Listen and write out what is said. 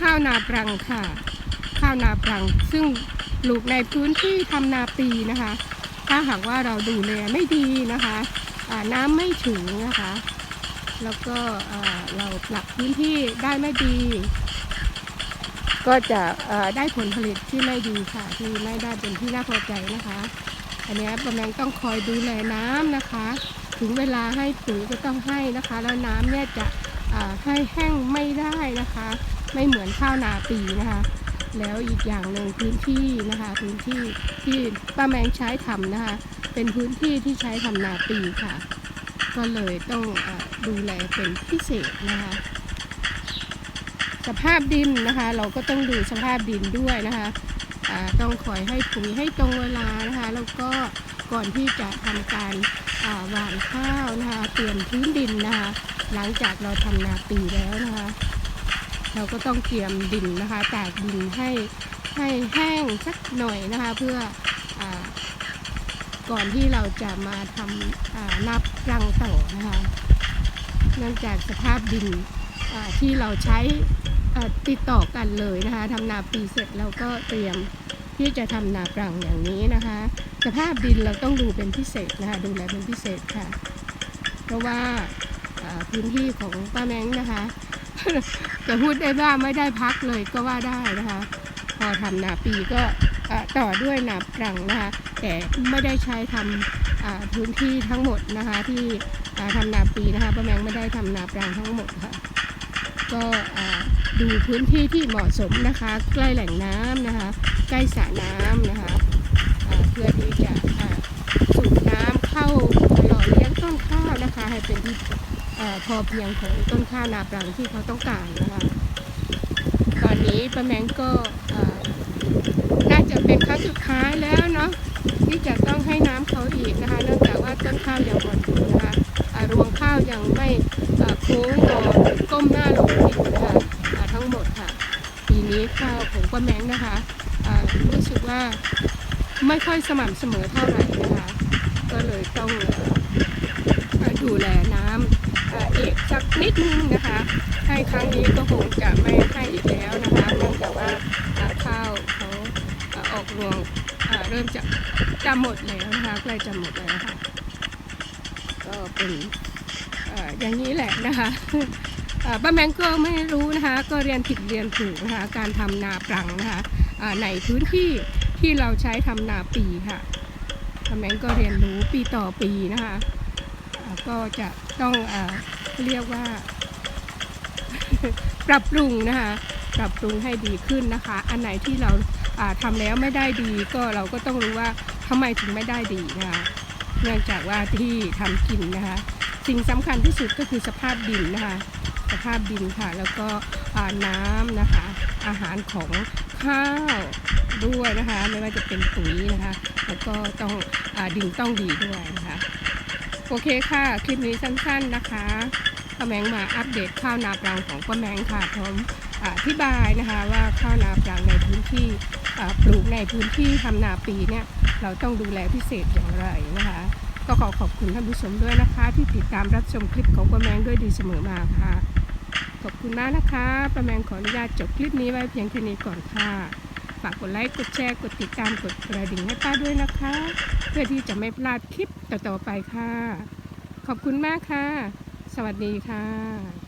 ข้าวนาปรังค่ะ ข้าวนาปรัง ซึ่งปลูกในพื้นที่ทำนาปีนะคะ ถ้าหากว่าเราดูแลไม่ดีนะคะน้ำไม่ถึงนะคะ แล้วก็เราปรับพื้นที่ได้ไม่ดี ก็จะได้ผลผลิตที่ไม่ดีค่ะ ที่ไม่ได้เป็นที่น่าพอใจนะคะ อันนี้ประแมงต้องคอยดูแลน้ำนะคะ ถึงเวลาให้ปุ๋ยก็ต้องให้นะคะ แล้วน้ำเนี่ยจะให้แห้งไม่ได้นะคะ ไม่เหมือนข้าวนาปีนะคะ แล้วอีกอย่างหนึ่งพื้นที่นะคะพื้นที่ที่ป้าแมงใช้ทำนะคะ เป็นพื้นที่ที่ใช้ทำนาปีค่ะ ก็เลยต้องอดูแลเป็นพิเศษนะคะสภาพดินนะคะ เราก็ต้องดูสภาพดินด้วยนะคะต้องคอยให้ปุ๋ยให้ตรงเวลานะคะ แล้วก็ก่อนที่จะทำการหว่านข้าวนะคะเตรียมพื้นดินนะคะ หลังจากเราทำนาปีแล้วนะคะ เราก็ต้องเตรียมดินนะคะตากดินให้ให้แห้งสักหน่อยนะคะเพื่ออก่อนที่เราจะมาทำนับรังต่อนะคะ เนื่องจากสภาพดินที่เราใช้ติดต่อกันเลยนะคะทำนาปีเสร็จเราก็เตรียมที่จะทำนาปรังอย่างนี้นะคะ สภาพดินเราต้องดูเป็นพิเศษนะคะดูแลเป็นพิเศษค่ะ เพราะว่าพื้นที่ของป้าแมงนะคะ จะพูดได้ว่าไม่ได้พักเลยก็ว่าได้นะคะ พอทำนาปีก็ต่อด้วยนาปรังนะคะ แต่ไม่ได้ใช้ทำอ่าพื้นที่ทั้งหมดนะคะ ที่อ่าทำนาปีนะคะป้าแมงไม่ได้ทำนาปรังทั้งหมดค่ะ ก็ดูพื้นที่ที่เหมาะสมนะคะ ใกล้แหล่งน้ำนะคะ ใกล้สระน้ำนะคะเพื่อที่จะสูบน้ำเข้าหล่อเลี้ยงต้นข้าวนะคะ ให้เป็นที่ พอเพียงของต้นข้าวนาปรังที่เขาต้องการนะคะตอนนี้ป้าแมงก็น่าจะเป็นครั้งสุดท้ายแล้วเนาะที่จะต้องให้น้ำเขาอีกนะคะเนื่องจากว่าต้นข้าวยังอ่อนอยู่นะคะรวงข้าวยังไม่โค้งงอก้มหน้าลงดินนะคะอ่าทั้งหมดค่ะปีนี้ข้าวของป้าแมงนะคะรู้สึกว่าไม่ค่อยสม่ำเสมอเท่าไหร่นะคะก็เลยต้องเอ่อเอ่อดูแลน้ำเอ่ออีกสัก นิดนึงนะคะ ให้ครั้งนี้ก็คงจะไม่ให้อีกแล้วนะคะเนื่องจากว่าข้าวเขาอ่าออกรวงเริ่มจะจะหมดแล้วนะคะใกล้จะหมดแล้วค่ะก็เป็นออย่างนี้แหละนะคะป้าแมงก็ไม่รู้นะคะ ก็เรียนผิดเรียนถูกนะคะการทำนาปรังนะคะในพื้นที่ที่เราใช้ทำนาปีค่ะป้าแมงก็เรียนรู้ปีต่อปีนะคะก็จะต้องอ เรียกว่า ปรับปรุงนะคะ ปรับปรุงให้ดีขึ้นนะคะ อันไหนที่เราอ่าทำแล้วไม่ได้ดี ก็เราก็ต้องรู้ว่าทำไมถึงไม่ได้ดีนะคะ เนื่องจากว่าที่ทำกินนะคะ สิ่งสำคัญที่สุดก็คือสภาพดินนะคะ สภาพดินค่ะ แล้วก็น้ำนะคะ อาหารของข้าวด้วยนะคะ ไม่ว่าจะเป็นปุ๋ยนะคะ แล้วก็ต้องอดินต้องดีด้วยนะคะ โอเคค่ะ คลิปนี้สั้นๆนะคะป้าแมงมาอัปเดตข้าวนาปรังของป้าแมงค่ะพร้อมอธิบายนะคะว่าข้าวนาปรังในพื้นที่ปลูกในพื้นที่ทำนาปีเนี่ยเราต้องดูแลพิเศษอย่างไรนะคะ ก็ขอขอบคุณท่านผู้ชมด้วยนะคะ ที่ติดตามรับชมคลิปของป้าแมงด้วยดีเสมอมาค่ะ ขอบคุณมากนะคะป้าแมงขออนุญาตจบคลิปนี้ไว้เพียงแค่นี้ก่อนค่ะ ฝากกดไลค์ กดแชร์ กดติดตาม กดกระดิ่งให้ป้าด้วยนะคะ เพื่อที่จะไม่พลาดคลิปต่อๆไปค่ะ ขอบคุณมากค่ะ สวัสดีค่ะ